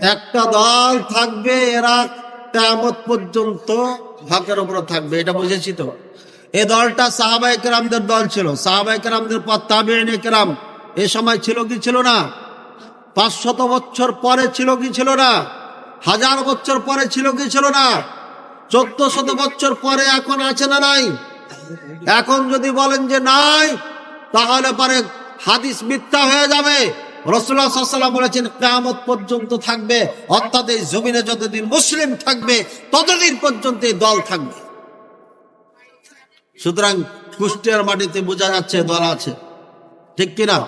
একটা দল থাকবে এরা কেমত পর্যন্ত হকের উপরে থাকবে, এটা বুঝেছি তো। এ দলটা সাহাবাই কেরামদের দল ছিল। সাহাবাই কেরামদের পর তাবিন কেরাম, এ সময় ছিল কি ছিল না? পাঁচশত বছর পরে ছিল কি ছিল না? হাজার বছর পরে ছিল কি ছিল না? চোদ্দ শত বছর পরে এখন আছে না নাই? এখন যদি বলেন যে নাই, তাহলে পরে হাদিস মিথ্যা হয়ে যাবে। রসুল্লাহ সাল্লাম বলেছেন কামত পর্যন্ত থাকবে, অর্থাৎ এই জমিনে যতদিন মুসলিম থাকবে, ততদিন পর্যন্ত দল থাকবে। সুতরাং কুষ্টিয়ার মাটিতে বোঝা যাচ্ছে দল আছে। ঠিক কিনা?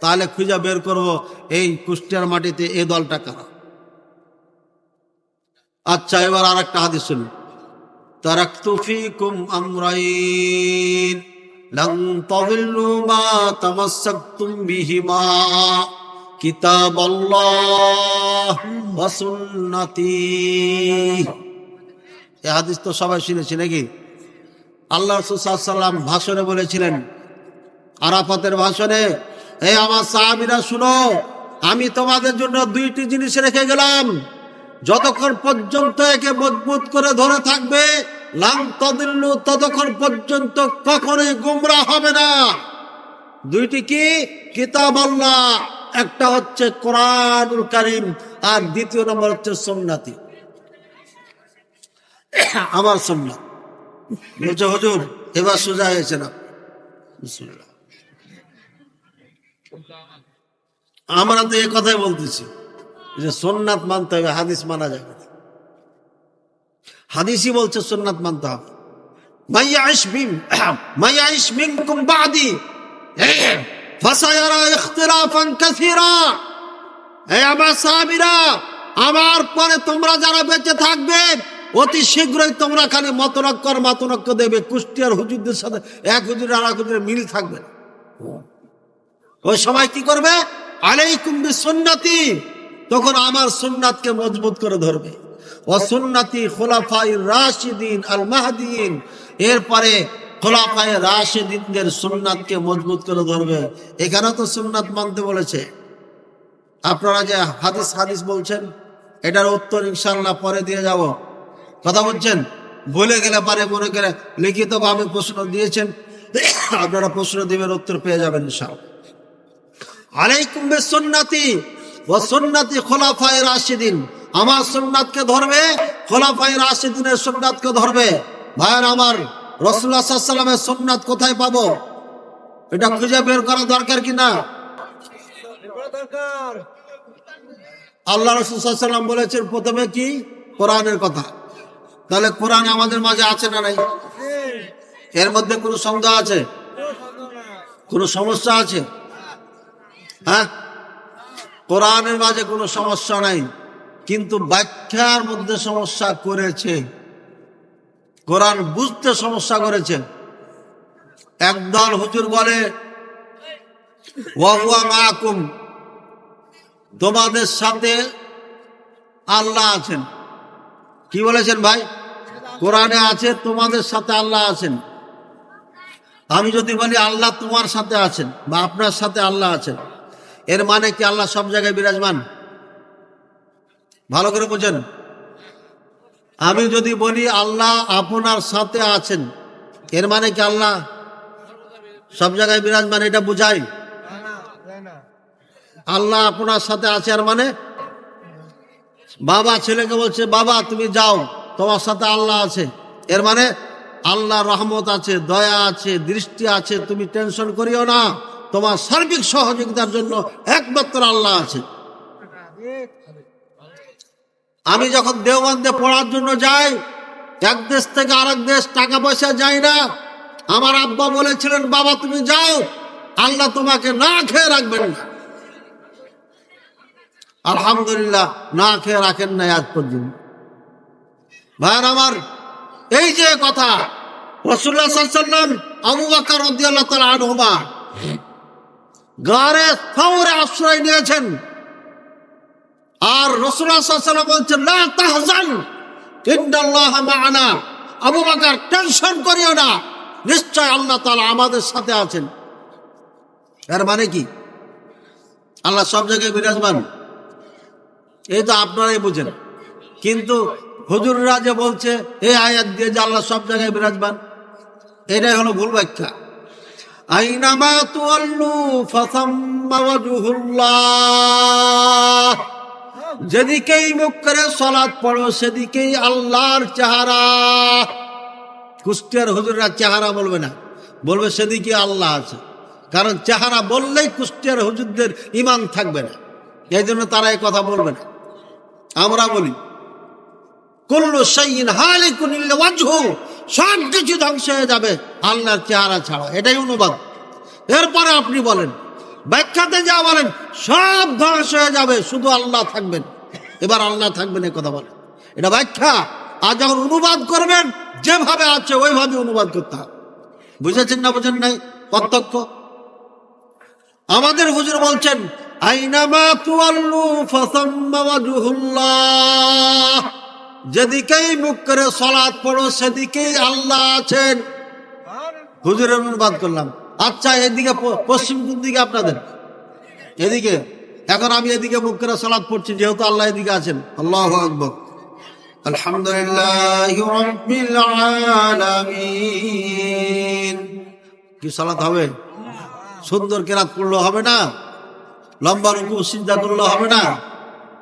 তাহলে খুঁজে বের করব, এই কুষ্টিয়ার মাটিতে এ দলটা কারা? আচ্ছা এবার আর একটা হাদিস শুনুন। তারাক তুফি কুম আমরাইন। لن تضلوا ما تمسكتم بهما كتاب الله وسنتي এ হাদিস তো সবাই শুনেছি নাকি আল্লাহ সাল্লাম ভাষণে বলেছিলেন আরাফাতের ভাষণে হে আমার সাহাবিরা শুনো আমি তোমাদের জন্য দুইটি জিনিস রেখে গেলাম যতক্ষণ পর্যন্ত একে মজবুত করে ধরে থাকবে ততক্ষণ পর্যন্ত কখনোই গুমরা হবে না। দুইটি কি? কিতাব আল্লাহ, একটা হচ্ছে কোরআনুল কারিম, আর দ্বিতীয় নম্বর হচ্ছে সোমনাথি আমার সোমনাথ হুজুর, এবার সোজা হয়েছে না। আমরা তো এই কথাই বলতেছি যে সোননাথ মানতে হবে, হাদিস মানা যাবে। হাদিসই বলছে সোননাথ মানতে হবে। আমার পরে তোমরা যারা বেঁচে থাকবে, অতি শীঘ্রই তোমরা খালি মতনক্কর মাতনক্য দেবে, কুষ্টিয়ার হুজুরদের সাথে এক হুজুর আর এক হুজুরের মিল থাকবে ওই সময় কি করবে? আলাইকুম সুন্নতি তখন আমার সুন্নাতকে মজবুত করে ধরবে। ও খোলাফাই রাশিদিন আল মাহদিন এরপরে খোলাফাই রাশিদিনদের সুন্নাতকে মজবুত করে ধরবে। এখানে তো সুন্নাত মানতে বলেছে। আপনারা যে হাদিস হাদিস বলছেন, এটার উত্তর ইনশাল্লাহ পরে দিয়ে যাব। কথা বলছেন? বলে গেলে পারে মনে করে লিখিত ভাবে প্রশ্ন দিয়েছেন। আপনারা প্রশ্ন দিবেন, উত্তর পেয়ে যাবেন ইনশাল্লাহ আলাইকুম সুন্নাতি ও সুন্নাতি খোলাফাই রাশিদিন। আমার সুন্নাতকে ধরবে খোলাফাই রাশিদিনের সুন্নাতকে ধরবে। ভাইয়ের, আমার রসুল্লাহ সাল্লামের সুন্নাত কোথায় পাবো? এটা খুঁজে বের করা দরকার কি না? আল্লাহ রসুল্লাম বলেছেন, প্রথমে কি? কোরআনের কথা। তাহলে কোরআন আমাদের মাঝে আছে না নাই? এর মধ্যে কোনো সন্দেহ আছে? কোনো সমস্যা আছে? হ্যাঁ? কোরআনের মাঝে কোনো সমস্যা নাই। কিন্তু ব্যাখ্যার মধ্যে সমস্যা করেছে। কোরআন বুঝতে সমস্যা করেছে। একদল হুজুর বলে মাকুম, তোমাদের সাথে আল্লাহ আছেন। কি বলেছেন ভাই? কোরআনে আছে, তোমাদের সাথে আল্লাহ আছেন। আমি যদি বলি, আল্লাহ তোমার সাথে আছেন বা আপনার সাথে আল্লাহ আছেন। এর মানে কি আল্লাহ সব জায়গায় বিরাজমান? ভালো করে বুঝেন। আমি যদি বলি আল্লাহ আপনার সাথে আছেন, এর মানে কি আল্লাহ? সব জায়গায় বিরাজমান এটা বুঝাই। আল্লাহ আপনার সাথে আছে আর মানে? বাবা ছেলেকে বলছে, বাবা, তুমি যাও, তোমার সাথে আল্লাহ আছে। এর মানে আল্লাহ রহমত আছে, দয়া আছে, দৃষ্টি আছে, তুমি টেনশন করিও না। তোমার সার্বিক সহযোগিতার জন্য একমাত্র আল্লাহ আছে। আমি যখন দেওবন্দে পড়ার জন্য যাই, এক দেশ থেকে আরেক দেশ টাকা পয়সা যাই না। আমার আব্বা বলেছিলেন, বাবা, তুমি যাও, আল্লাহ তোমাকে না খেয়ে রাখবেন না। আলহামদুলিল্লাহ, না খেয়ে রাখেন নাই আজ পর্যন্ত। ভাইয়ার আমার, এই যে কথা রসুল্লাহ আশ্রয় নিয়েছেন। আর রসুল্লাহ বলছেন না তাহজান টেনশন আল্লাহ তাআলা আমাদের সাথে আছেন। মানে কি? আল্লাহ সব জায়গায় বিরাজমান এই তো আপনারাই বুঝেন। কিন্তু হুজুররা যে বলছে, এই আয়াত দিয়ে যে আল্লাহ সব জায়গায় বিরাজমান এটাই হলো ভুল ব্যাখ্যা। আইনামা তুয়াল্লু, ফাসাম্মা যেদিকেই মুখ করে সলাৎ পড়ো, সেদিকেই আল্লাহর চেহারা। কুষ্টিয়ার হুজুররা চেহারা বলবে না। বলবে সেদিকে আল্লাহ আছে। কারণ চেহারা বললেই কুষ্টিয়ার হুজুরদের ইমান থাকবে না। এই জন্য তারা এই কথা বলবে না। আমরা বলি সব কিছু ধ্বংস হয়ে যাবে আল্লাহর চেহারা ছাড়া। এটাই অনুবাদ। এরপরে আপনি বলেন, ব্যাখ্যাতে যা বলেন, সব ধ্বংস হয়ে যাবে, শুধু আল্লাহ থাকবেন। এবার আল্লাহ থাকবেন এই কথা বলেন এটা ব্যাখ্যা। আর যখন অনুবাদ করবেন, যেভাবে আছে ওইভাবে অনুবাদ করতে হবে। বুঝেছেন না বুঝেন নাই? প্রত্যক্ষ। আমাদের হুজুর বলছেন, আইনামা তুয়াল্লু ফাসাম্মাওয়াজুহুল্লাহ যেদিকেই মুখ করে সলাৎ পড়ো, সেদিকেই আল্লাহ আছেন। হুজুরের অনুবাদ করলাম। আচ্ছা এদিকে পশ্চিম কোন দিকে আপনাদের? এদিকে। এখন আমি এদিকে মুখ করে সলাৎ পড়ছি, যেহেতু আল্লাহ এদিকে আছেন। আল্লাহ আকবর। কি সালাত হবে? সুন্দর কেরাত পড়ল হবে না? লম্বা রুকু চিন্তা করলে হবে না?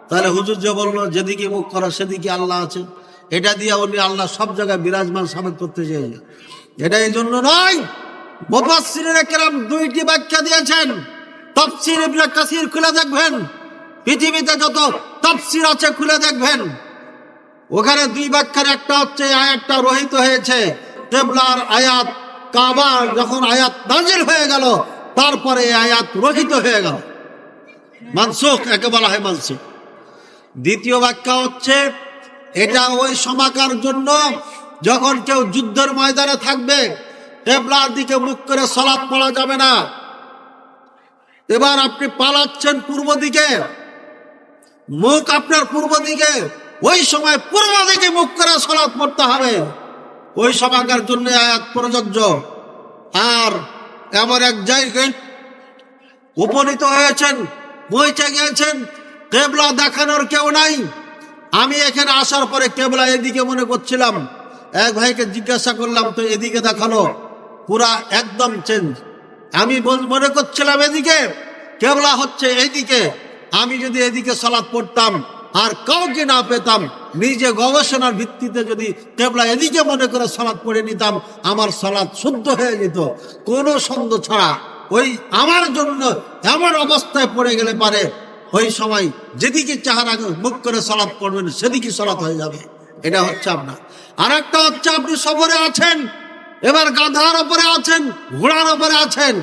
তাহলে হুজুর যে বলল, যেদিকে মুখ করা সেদিকে আল্লাহ আছে এটা দিয়ে উনি আল্লাহ সব জায়গায় বিরাজমান সাবেক করতে চেয়েছে এটা এই জন্য নয়, মুফাসসিরিনে কেরাম দুইটি ব্যাখ্যা দিয়েছেন। তাফসীর ইবনে কাসির খুলে দেখবেন। পৃথিবীতে যত তাফসীর আছে খুলে দেখবেন। ওখানে দুই ব্যাখ্যার একটা হচ্ছে আয়াতটা রহিত হয়েছে। কেবলার আয়াত কাবার যখন আয়াত নাজিল হয়ে গেল, তারপরে আয়াত রহিত হয়ে গেল। মানসুখ, একে বলা হয় মানসুখ। দ্বিতীয় ব্যাখ্যা হচ্ছে, এটা ওই সমাকার জন্য যখন কেউ যুদ্ধের ময়দানে থাকবে, কেবলার দিকে মুখ করে সলাৎ পড়া যাবে না। এবার আপনি পালাচ্ছেন পূর্ব দিকে। মুখ আপনার পূর্ব দিকে। ওই সময় পূর্ব দিকে মুখ করে সলাৎ পড়তে হবে। ওই সমাকার জন্য আয়াত প্রযোজ্য। আর এমন এক জায়গায় উপনীত হয়েছেন পৌঁছে গিয়েছেন, কেবলা দেখানোর কেউ নাই। আমি এখানে আসার পরে কেবলা এদিকে মনে করছিলাম। এক ভাইকে জিজ্ঞাসা করলাম, তো এদিকে দেখাল? পুরা একদম চেঞ্জ আমি মনে করছিলাম এদিকে, কেবলা হচ্ছে এইদিকে। আমি যদি এদিকে সালাদ পড়তাম, আর কাউকে না পেতাম, নিজে গবেষণার ভিত্তিতে যদি কেবলা এদিকে মনে করে সালাদ পড়ে নিতাম, আমার সালাদ শুদ্ধ হয়ে যেত। কোনো সন্দেহ ছাড়া ওই আমার জন্য এমন অবস্থায় পড়ে গেলে পারে, ওই সময় যেদিকে চাহার মুখ করে সলাৎ পড়বেন, সেদিকে সলাৎ হয়ে যাবে। এটা হচ্ছে আপনার। আর একটা হচ্ছে আপনি সফরে আছেন এবার গাধার ওপরে আছেন, ঘোড়ার ওপরে আছেন।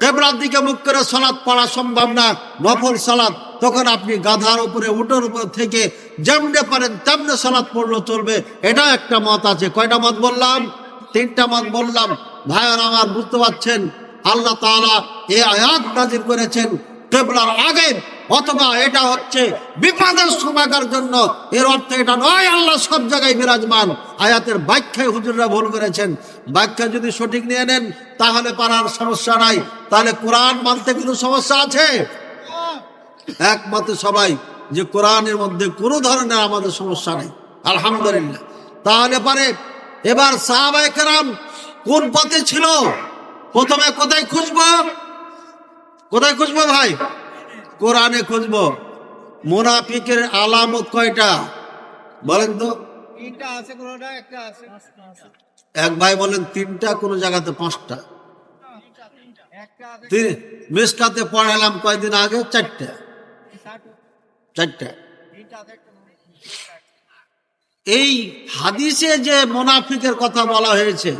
কেবলার দিকে মুখ করে সলাৎ পড়া সম্ভব না, নফল সালাত। তখন আপনি গাধার উপরে উটোর উপর থেকে যেমনে পারেন তেমনে সালাত পড়ল চলবে। এটা একটা মত আছে। কয়টা মত বললাম? তিনটা মত বললাম। ভাইয়ার আমার বুঝতে পারছেন, আল্লাহ তাআলা এ আয়াত নাজির করেছেন কেবলার আগে অথবা এটা হচ্ছে বিপদের সময়কার জন্য। এর অর্থ এটা নয়, আল্লাহ সব জায়গায় বিরাজমান। আয়াতের ব্যাখ্যায় হুজুররা ভুল করেছেন। ব্যাখ্যা যদি সঠিক নিয়ে নেন, তাহলে পারার সমস্যা নাই। তাহলে কোরআন মানতে কোনো সমস্যা আছে? একমতে সবাই যে কোরআনের মধ্যে কোনো ধরনের আমাদের সমস্যা নেই। আলহামদুলিল্লাহ। তাহলে পারে, এবার সাহাবাই কেরাম কোন পথে ছিল? প্রথমে কোথায় খুঁজবো? কোথায় খুঁজবো ভাই? কোরআনে খুঁজবো। মোনাফিকের আলামত কয়টা? বলেন তো। এক ভাই বলেন তিনটা কোন জায়গাতে পাঁচটা? মিসকাতে পড়ালাম কয়দিন আগে? চারটা। চারটা। এই হাদিসে যে মোনাফিকের কথা বলা হয়েছে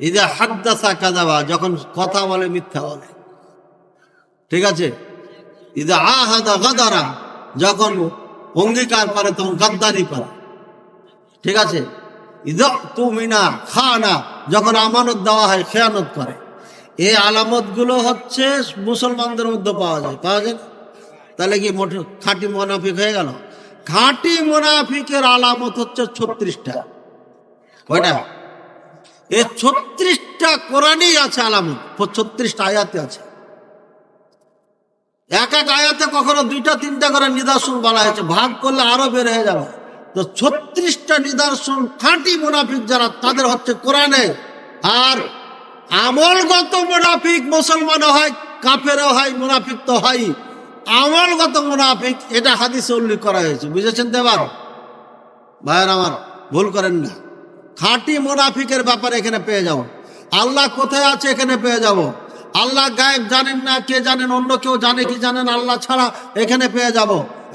এই যে হাদ্দাসা কাজাবা যখন কথা বলে মিথ্যা বলে। ঠিক আছে? ইদা যখন অঙ্গীকার করে তখন গাদ্দারি করে। ঠিক আছে? ইদা খানা, যখন আমানত দেওয়া হয় খেয়ানত করে। এই আলামতগুলো হচ্ছে মুসলমানদের মধ্যে পাওয়া যায়। পাওয়া যায়? তাহলে কি মোটে খাঁটি মোনাফিক হয়ে গেল? খাঁটি মোনাফিকের আলামত হচ্ছে ছত্রিশটা। কয়টা? এই ছত্রিশটা কোরআনেই আছে আলামত। ছত্রিশটা আয়াতে আছে। এক এক আয়াতে কখনো দুইটা, তিনটা করে নিদর্শন বলা হয়েছে। ভাগ করলে আরও বের হয়ে যাবে। তো ছত্রিশটা নিদর্শন খাঁটি মুনাফিক যারা, তাদের হচ্ছে কোরআনে। আর আমলগত মুনাফিক মুসলমান হয়, কাফেরও হয়, মুনাফিক তো হয়। আমলগত মুনাফিক, এটা হাদিসে উল্লেখ করা হয়েছে। বুঝেছেন তো এবার? ভাইয়ের আমার, ভুল করেন না। খাঁটি মুনাফিকের ব্যাপারে এখানে পেয়ে যাব। আল্লাহ কোথায় আছে এখানে পেয়ে যাব? আল্লাহ গায়েব জানেন না, কে জানেন, অন্য কেউ জানে, কি জানেন, আল্লাহ ছাড়া এখানে পেয়ে যাব।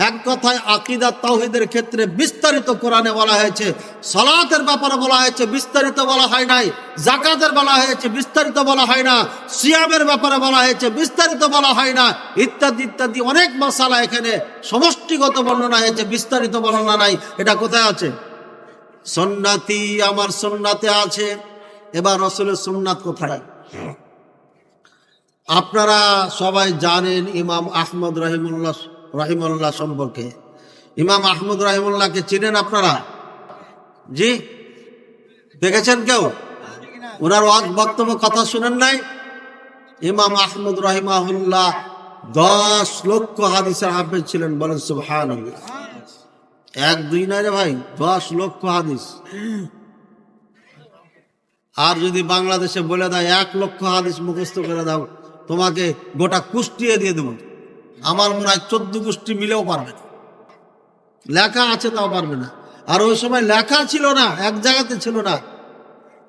এক কথায় আকিদা তাওহিদের ক্ষেত্রে বিস্তারিত কোরআনে বলা হয়েছে, সালাতের ব্যাপারে বলা হয়েছে, বিস্তারিত বলা হয় নাই জাকাতের বলা হয়েছে, বিস্তারিত বলা হয় না, সিয়ামের ব্যাপারে বলা হয়েছে, বিস্তারিত বলা হয় না, ইত্যাদি ইত্যাদি অনেক মশালা এখানে সমষ্টিগত বর্ণনা হয়েছে, বিস্তারিত বর্ণনা নাই। এটা কোথায় আছে? সন্ন্যাতি, আমার সন্ন্যাতে আছে। এবার রসুলের সোমনাথ কোথায়? আপনারা সবাই জানেন ইমাম আহমদ রহিমুল্লাহ রহিমুল্লাহ সম্পর্কে। ইমাম আহমদ রহিমুল্লাহকে চিনেন আপনারা? জি? দেখেছেন কেউ? ওনার ওয়াজ বক্তব্য, কথা শুনেন নাই? ইমাম আহমদ রহিমাহুল্লাহ দশ লক্ষ হাদিসের হাফেজ ছিলেন, বলেন সুবহান এক, দুই নয় রে ভাই, দশ লক্ষ হাদিস। আর যদি বাংলাদেশে বলে দেয়, এক লক্ষ হাদিস মুখস্থ করে দাও। তোমাকে গোটা কুষ্টিয়ে দিয়ে দেবো। আমার মনে হয় চোদ্দ কুষ্টি মিলেও পারবে না। লেখা আছে তাও পারবে না। আর ওই সময় লেখা ছিল না, এক জায়গাতে ছিল না।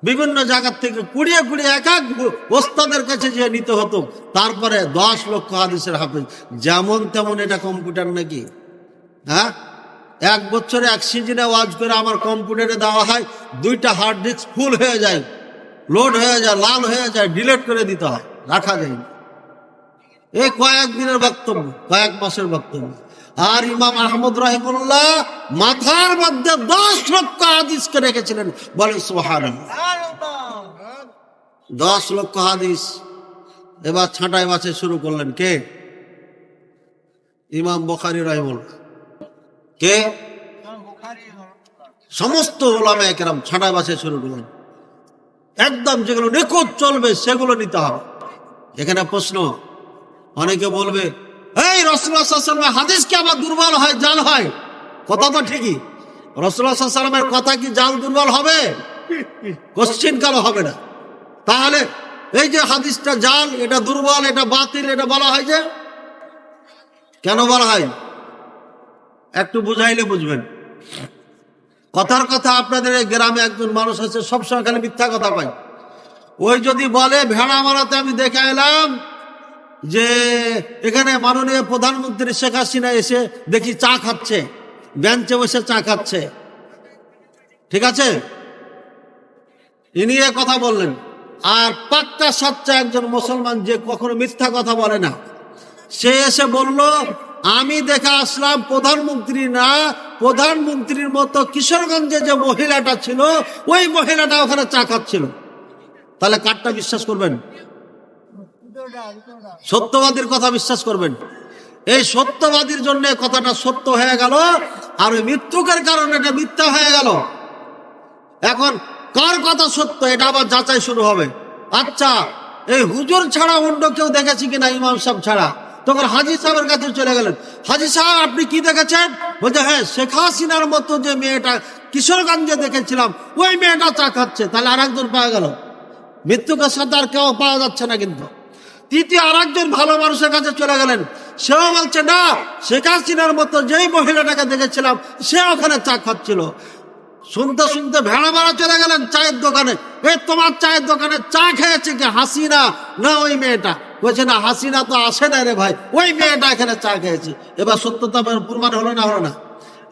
বিভিন্ন জায়গার থেকে কুড়িয়ে কুড়িয়ে এক এক ওস্তাদের কাছে যে নিতে হতো। তারপরে দশ লক্ষ হাদিসের হাফেজ। যেমন তেমন এটা কম্পিউটার নাকি? হ্যাঁ? এক বছরে এক সিজনে ওয়াজ করে আমার কম্পিউটারে দেওয়া হয়, দুইটা হার্ড ডিস্ক ফুল হয়ে যায়, লোড হয়ে যায়, লাল হয়ে যায়, ডিলেট করে দিতে হয়। রাখা যায় কয়েক দিনের বক্তব্য, কয়েক মাসের বক্তব্য। আর ইমাম আহমদ রাহিমুল্লাহ মাথার মধ্যে দশ লক্ষ হাদিসকে রেখেছিলেন, বলে সোহান দশ লক্ষ হাদিস। এবার ছাঁটাই বাছে শুরু করলেন কে? ইমাম বখারি রাহিমুল্লাহ কে? সমস্ত ওলামা একরাম ছাঁটাই বাছে শুরু করলেন। একদম যেগুলো নিখুঁত চলবে, সেগুলো নিতে হবে। এখানে প্রশ্ন। অনেকে বলবে, এই রসুল্লাহামের হাদিস কি আবার দুর্বল হয়, জাল হয়? কথা তো ঠিকই। রসুল্লাহামের কথা কি জাল দুর্বল হবে? কোশ্চিন কালো হবে না। তাহলে এই যে হাদিসটা জাল, এটা দুর্বল, এটা বাতিল, এটা বলা হয় যে কেন বলা হয়? একটু বুঝাইলে বুঝবেন। কথার কথা আপনাদের এই গ্রামে একজন মানুষ আছে, সবসময় খালি মিথ্যা কথা পাই ওই যদি বলে, ভেড়া মারাতে আমি দেখে এলাম যে এখানে মাননীয় প্রধানমন্ত্রী শেখ হাসিনা এসে দেখি চা খাচ্ছে, বেঞ্চে বসে চা খাচ্ছে। ঠিক আছে? ইনি কথা বললেন। আর পাক্কা সাচ্চা একজন মুসলমান যে কখনো মিথ্যা কথা বলে না। সে এসে বলল, আমি দেখে আসলাম প্রধানমন্ত্রী না, প্রধানমন্ত্রীর মতো কিশোরগঞ্জে যে মহিলাটা ছিল, ওই মহিলাটা ওখানে চা খাচ্ছিল। তাহলে কারটা বিশ্বাস করবেন? সত্যবাদীর কথা বিশ্বাস করবেন। এই সত্যবাদীর জন্য কথাটা সত্য হয়ে গেল, আর ওই মৃত্যুকের কারণে এটা মিথ্যা হয়ে গেল। এখন কার কথা সত্য? এটা আবার যাচাই শুরু হবে। আচ্ছা এই হুজুর ছাড়া অন্য কেউ দেখেছি কিনা? ইমাম সাহেব ছাড়া। তখন হাজি সাহেবের কাছে চলে গেলেন। হাজি সাহেব, আপনি কি দেখেছেন? বলছে হ্যাঁ শেখ হাসিনার মতো যে মেয়েটা কিশোরগঞ্জে দেখেছিলাম, ওই মেয়েটা চা খাচ্ছে। তাহলে আর একজন পাওয়া গেল। মৃত্যুকের সাথে আর কেউ পাওয়া যাচ্ছে না কিন্তু। তৃতীয় আর একজন ভালো মানুষের কাছে চলে গেলেন। সেও বলছে, না, শেখ হাসিনার মতো যেই মহিলাটাকে দেখেছিলাম, সে ওখানে চা খাচ্ছিল। শুনতে শুনতে ভেড়া মারা চলে গেলেন চায়ের দোকানে। এই তোমার চায়ের দোকানে চা খেয়েছে কি? হাসিনা? না, ওই মেয়েটা। বলছে, না, হাসিনা তো আসে না রে ভাই। ওই মেয়েটা এখানে চা খেয়েছে। এবার সত্যতা প্রমাণ হলো না হলো না?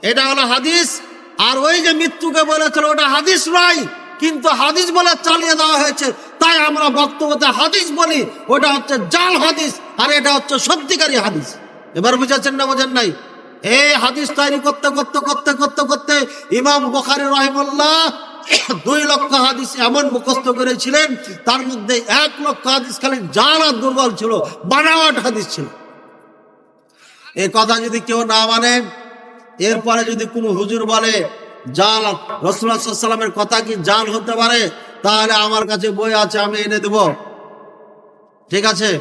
এটা হলো হাদিস। আর ওই যে মৃত্যুকে বলেছিল, ওটা হাদিস নয়। কিন্তু হাদিস বলে চালিয়ে দেওয়া হয়েছে। তাই আমরা বক্তব্যতে হাদিস বলি, ওটা হচ্ছে জাল হাদিস, আর এটা হচ্ছে সত্যিকারী হাদিস। এবার বুঝেছেন না বোঝেন নাই? এই হাদিস তৈরি করতে করতে করতে করতে করতে ইমাম বখারি রহিমুল্লাহ দুই লক্ষ হাদিস এমন মুখস্থ করেছিলেন, তার মধ্যে এক লক্ষ হাদিস খালি জাল আর দুর্বল ছিল, বানাওয়াট হাদিস ছিল। এই কথা যদি কেউ না মানে এরপরে যদি কোনো হুজুর বলে জাল রসুল্লাহামের কথা কি জাল হতে পারে? তাহলে আমার কাছে বই আছে, আমি এনে দেব। ঠিক আছে?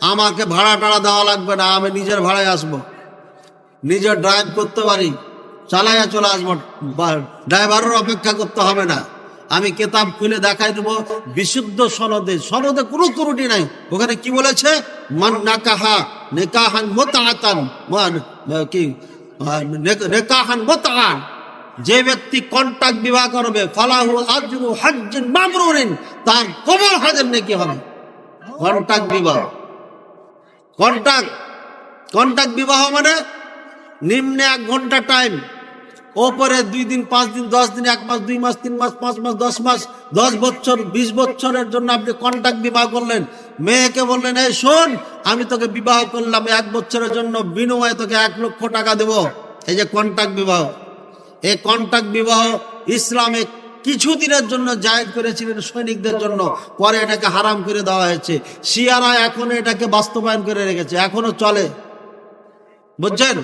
আমাকে ভাড়া টাড়া দেওয়া লাগবে না, আমি নিজের ভাড়ায় আসব। নিজে ড্রাইভ করতে পারি। চালাইয়া চলে আসব। ড্রাইভারের অপেক্ষা করতে হবে না। আমি কেতাব খুলে দেখাই দেবো। বিশুদ্ধ সনদে সনদে কোনো ত্রুটি নাই। ওখানে কি বলেছে? মান নাকাহা, নেকাহান মোতাহাতান মান, কি নেকাহান মোতাহান যে ব্যক্তি কন্টাক্ট বিবাহ করবে ফালাহু আজরু হাজ্জিন মামরুরিন, তার কবর হাজার নাকি হবে? কন্টাক্ট বিবাহ। কন্টাক্ট কন্টাক্ট বিবাহ মানে নিম্নে এক ঘণ্টা টাইম ওপরে দুই দিন, পাঁচ দিন, দশ দিন, এক মাস, দুই মাস, তিন মাস, পাঁচ মাস, দশ মাস, দশ বছর, বিশ বছরের জন্য আপনি কন্ট্রাক্ট বিবাহ করলেন। মেয়েকে বললেন, এই শোন, আমি তোকে বিবাহ করলাম এক বছরের জন্য, বিনিময়ে তোকে এক লক্ষ টাকা দেব। এই যে কন্ট্রাক্ট বিবাহ। এই কন্টাক্ট বিবাহ ইসলামে কিছুদিনের জন্য জায়গ করেছিলেন সৈনিকদের জন্য। পরে এটাকে হারাম করে দেওয়া হয়েছে। শিয়ারা এখনও এটাকে বাস্তবায়ন করে রেখেছে। এখনও চলে। বুঝছেন?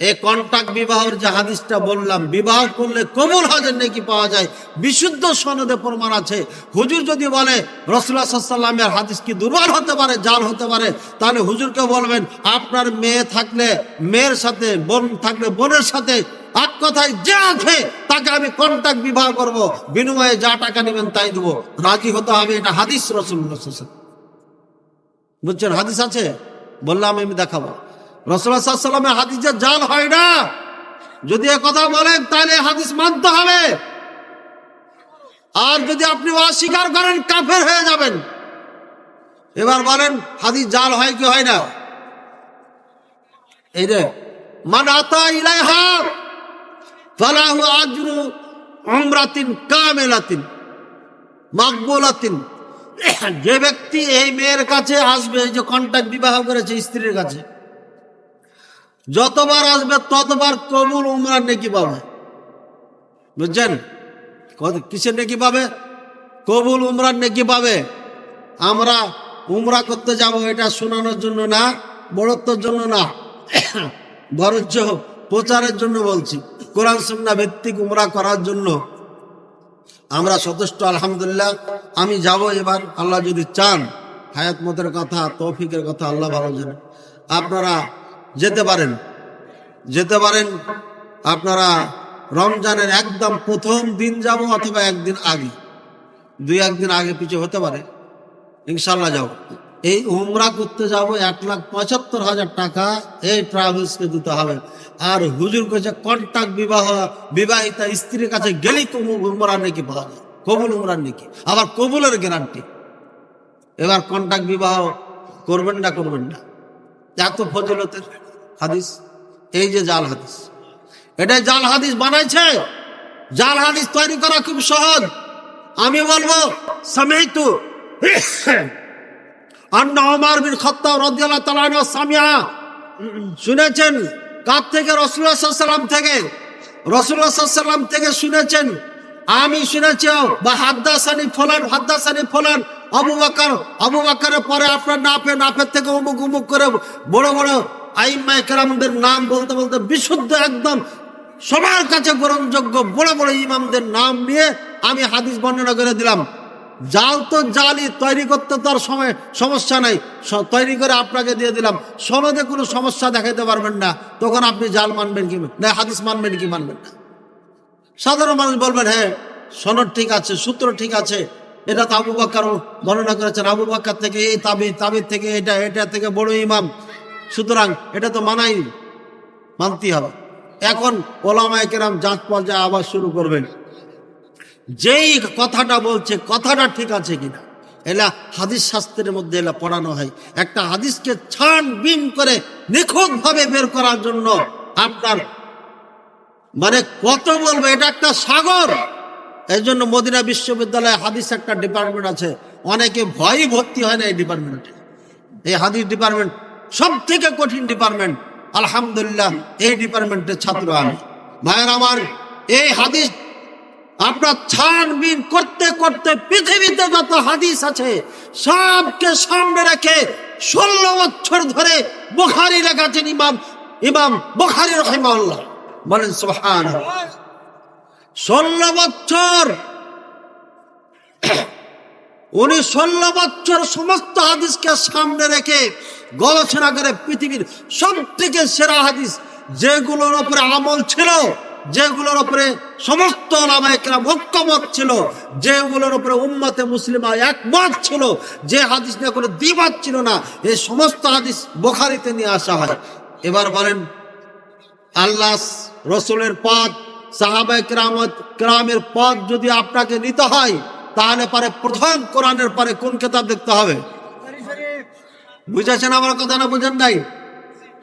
এই কন্টাক্ট বিবাহের যে হাদিসটা বললাম, বিবাহ করলে কবুল হজের নাকি পাওয়া যায়। বিশুদ্ধ সনদে প্রমাণ আছে। হুজুর যদি বলে রসুল্লাহ সাল্লামের হাদিস কি দুর্বল হতে পারে জাল হতে পারে, তাহলে হুজুরকে বলবেন, আপনার মেয়ে থাকলে, মেয়ের সাথে, বোন থাকলে, বোনের সাথে এক কথায় যে আছে, তাকে আমি কন্টাক্ট বিবাহ করব। বিনিময়ে যা টাকা নেবেন তাই দেবো। রাজি হতে হবে, এটা হাদিস রসুল্লাহ বুঝছেন, হাদিস আছে? বললাম, আমি দেখাবো। রসুল্লাহ সাল্লামের হাদিসে জাল হয় না। যদি কথা বলেন, তাহলে হাদিস মানতে হবে। আর যদি আপনি অস্বীকার করেন, কাফের হয়ে যাবেন। এবার বলেন, হাদিস জাল হয় কি হয় না? এই রে মান আতা কামেলাতিন, মাকবুলাতিন। যে ব্যক্তি এই মেয়ের কাছে আসবে যে কন্ট্যাক্ট বিবাহ করেছে স্ত্রীর কাছে যতবার আসবে, ততবার কবুল উমরার নেকি পাবে। বুঝছেন? কিসের নেকি পাবে? কবুল উমরার নেকি পাবে। আমরা উমরা করতে যাব এটা শোনানোর জন্য না, বড়ত্বর জন্য না। বরঞ্চ প্রচারের জন্য বলছি। কোরআন সুন্না ভিত্তিক উমরা করার জন্য আমরা সচেষ্ট, আলহামদুলিল্লাহ। আমি যাব এবার, আল্লাহ যদি চান। হায়াত মতের কথা, তৌফিকের কথা, আল্লাহ ভালো জানেন। আপনারা যেতে পারেন। যেতে পারেন, আপনারা রমজানের একদম প্রথম দিন যাব অথবা একদিন আগে। দুই, একদিন আগে পিছু হতে পারে। ইনশাল্লাহ যাব। এই উমরা করতে যাব এক লাখ পঁচাত্তর হাজার টাকা। এই ট্রাভেলসকে দিতে হবে। আর হুজুর কাছে কন্ট্যাক্ট বিবাহ, বিবাহিতা স্ত্রীর কাছে গেলেই কবুল উমরার নাকি পাওয়া যায়। কবুল উমরার নাকি। আবার কবুলের গ্যারান্টি এবার কন্ট্যাক্ট বিবাহ করবেন না করবেন না। এত ফজিলতের হাদিস, এই যে জাল হাদিস। এটাই জাল হাদিস বানাইছে। জাল হাদিস তৈরি করা খুব সহজ। আমি বলব সামিতু আন্না ওমর বিন খাত্তাব রাদিয়াল্লাহু তাআলা সামিয়া। শুনেছেন? কার থেকে? রাসূলুল্লাহ সাল্লাল্লাহু থেকে। রাসূলুল্লাহ সাল্লাল্লাহু থেকে শুনেছেন? আমি শুনেছি বা হাদ্দাসানি ফলান হাদ্দাসানি ফলান, আবু বকর, আবু বকরের পরে আপনার নাফে নাফের থেকে অমুক উমুক করে বড় বড় আইম্মা নাম বলতে বলতে বিশুদ্ধ একদম সবার কাছে গ্রহণযোগ্য বড় বড় ইমামদের নাম নিয়ে আমি হাদিস বর্ণনা করে দিলাম। জাল তো জালই, তৈরি করতে তো আর সময়, সমস্যা নাই। তৈরি করে আপনাকে দিয়ে দিলাম। সনদে কোনো সমস্যা দেখাইতে পারবেন না। তখন আপনি জাল মানবেন কি না? হাদিস মানবেন কি মানবেন না? সাধারণ মানুষ বলবেন হ্যাঁ সনদ ঠিক আছে, সূত্র ঠিক আছে। এটা তো আবু বাক্কার বর্ণনা করেছেন। আবু বাক্কার থেকে এই তাবি, তাবির থেকে এটা এটা থেকে বড় ইমাম। সুতরাং এটা তো মানাই, মানতেই হবে। এখন ওলামায় কেরাম যাঁচ পর্যায়ে আবার শুরু করবেন। যেই কথাটা বলছে, কথাটা ঠিক আছে কিনা? এলা হাদিস শাস্ত্রের মধ্যে এলা পড়ানো হয়। একটা হাদিসকে ছানবিন করে নিখুঁত ভাবে বের করার জন্য আপনার মানে কত বলব, এটা একটা সাগর। এই জন্য মদিনা বিশ্ববিদ্যালয়ে হাদিস একটা ডিপার্টমেন্ট আছে। অনেকে ভয়ই ভর্তি হয় না এই ডিপার্টমেন্টে। এই হাদিস ডিপার্টমেন্ট সব থেকে কঠিন ডিপার্টমেন্ট আলহামদুলিল্লাহ, এই ডিপার্টমেন্টের ছাত্র আমি। ভাইয়ের আমার, এই হাদিস আপনার ছানবিন করতে করতে পৃথিবীতে যত হাদিস আছে, সবকে সামনে রেখে ষোলো বছর ধরে বুখারি লেখাছেন ইমাম ইমাম বুখারি রহিমাল্লাহ বলেন সুবহান ষোলো বছর উনি ষোলো বছর সমস্ত হাদিসকে সামনে রেখে গবেষণা করে পৃথিবীর সব থেকে সেরা হাদিস, যেগুলোর উপরে আমল ছিল, যেগুলোর উপরে সমস্ত ওলামায়েকরা ঐক্যমত ছিল, যেগুলোর উপরে উম্মতে মুসলিমা একমত ছিল, যে হাদিস নিয়ে কোনো দ্বিমত ছিল না, এই সমস্ত হাদিস বোখারিতে নিয়ে আসা হয়। এবার বলেন, আল্লাহ রসুলের পথ সাহাবাই কেরামত কেরামের পথ যদি আপনাকে নিতে হয় তাহলে পারে প্রথম কোরআনের পরে কোন কেতাব দেখতে হবে? বুঝেছেন আমার কথা না বুঝেন নাই?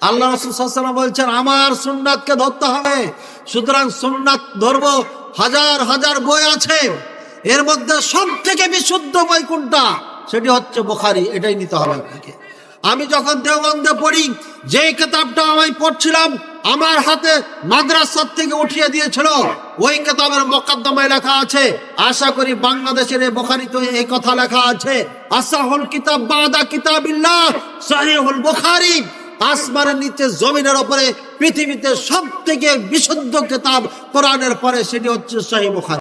আল্লাহ রসুল বলছেন, আমার সুন্নাতকে ধরতে হবে। সুতরাং সুন্নাত ধরবো। হাজার হাজার বই আছে। এর মধ্যে সব থেকে বিশুদ্ধ বই কোনটা? সেটি হচ্ছে বোখারি। এটাই নিতে হবে আপনাকে। আমি যখন দেওবন্দে পড়ি যে কিতাবটা আমি পড়ছিলাম, আমার হাতে মাদ্রাসার থেকে উঠিয়ে দিয়েছিল। ওই কিতাবের মোকদ্দমায় লেখা আছে, আশা করি বাংলাদেশের বোখারিতে এই কথা লেখা আছে, আসাহুল কিতাব বাদা কিতাবিল্লাহ, সহিহুল বুখারী, আসমানের নিচে জমিনের ওপরে পৃথিবীতে সব থেকে বিশুদ্ধ কিতাব কোরআনের পরে, সেটি হচ্ছে সহি বুখারী।